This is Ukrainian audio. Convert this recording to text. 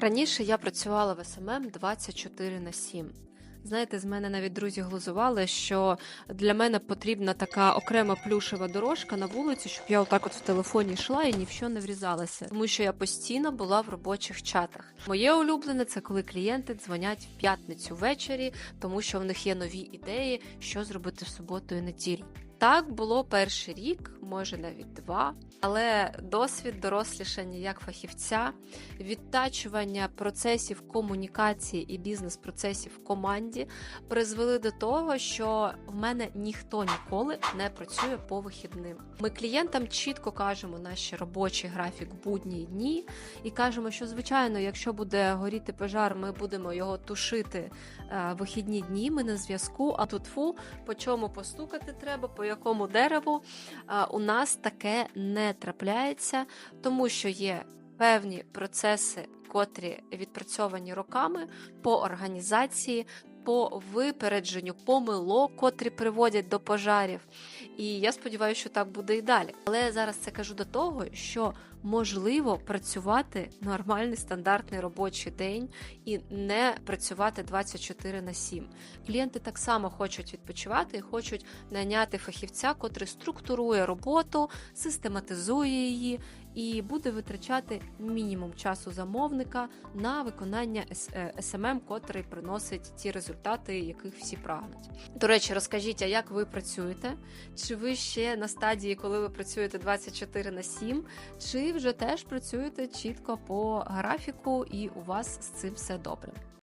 Раніше я працювала в СММ 24 на 7. Знаєте, з мене навіть друзі глузували, що для мене потрібна така окрема плюшева дорожка на вулиці, щоб я отак от в телефоні йшла і ні в що не врізалася, тому що я постійно була в робочих чатах. Моє улюблене це коли клієнти дзвонять в п'ятницю ввечері, тому що в них є нові ідеї, що зробити в суботу і неділю. Так було перший рік, може навіть два, але досвід дорослішання як фахівця, відтачування процесів комунікації і бізнес-процесів в команді призвели до того, що в мене ніхто ніколи не працює по вихідним. Ми клієнтам чітко кажемо наш робочий графік будні дні і кажемо, що звичайно, якщо буде горіти пожар, ми будемо його тушити е, вихідні дні. Ми на зв'язку. А тут фу, по чому постукати треба, по якому дереву. У нас таке не трапляється, тому що є певні процеси, котрі відпрацьовані роками по організації. По випередженню помилок, котрі приводять до пожарів. І я сподіваюся, що так буде і далі. Але я зараз це кажу до того, що можливо працювати нормальний стандартний робочий день і не працювати 24 на 7. Клієнти так само хочуть відпочивати і хочуть найняти фахівця, котрий структурує роботу, систематизує її і буде витрачати мінімум часу замовника на виконання СММ, котрий приносить ті результати, яких всі прагнуть. До речі, розкажіть, а як ви працюєте? Чи ви ще на стадії, коли ви працюєте 24 на 7, чи вже теж працюєте чітко по графіку, і у вас з цим все добре?